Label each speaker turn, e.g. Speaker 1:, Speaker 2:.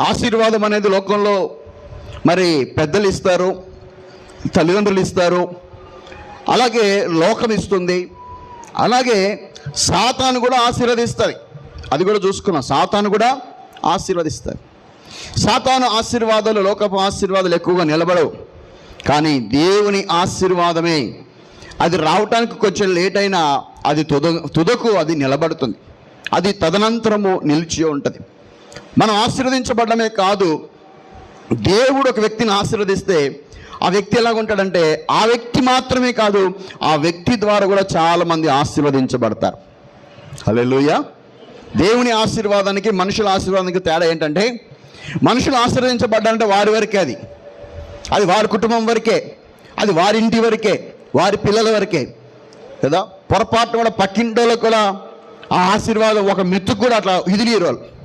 Speaker 1: ఆశీర్వాదం అనేది లోకంలో మరి పెద్దలు ఇస్తారు తల్లిదండ్రులు ఇస్తారు అలాగే లోకం ఇస్తుంది అలాగే సాతాను కూడా ఆశీర్వదిస్తుంది. అది కూడా చూసుకున్నాం. సాతాను కూడా ఆశీర్వదిస్తారు సాతాను ఆశీర్వాదాలు లోకపు ఆశీర్వాదాలు ఎక్కువగా నిలబడవు. కానీ దేవుని ఆశీర్వాదమే. అది రావటానికి కొంచెం లేట్ అయినా అది తుద తుదకు అది నిలబడుతుంది. అది తదనంతరము నిలిచి ఉంటుంది మనం ఆశీర్వదించబడమే కాదు. దేవుడు ఒక వ్యక్తిని ఆశీర్వదిస్తే ఆ వ్యక్తి ఎలాగ ఉంటాడంటే ఆ వ్యక్తి మాత్రమే కాదు ఆ వ్యక్తి ద్వారా కూడా చాలామంది ఆశీర్వదించబడతారు. హల్లెలూయా. దేవుని ఆశీర్వాదానికి మనుషుల ఆశీర్వాదానికి తేడా ఏంటంటే మనుషులు ఆశీర్వదించబడ్డారంటే వారి వరకే అది. అది వారి కుటుంబం వరకే అది వారి ఇంటి వరకే వారి పిల్లల వరకే. కదా? పొరపాటు కూడా పక్కింటోళ్ళకు కూడా ఆ ఆశీర్వాదం ఒక మెతుకు కూడా అట్లా ఇదిలీరు వాళ్ళు.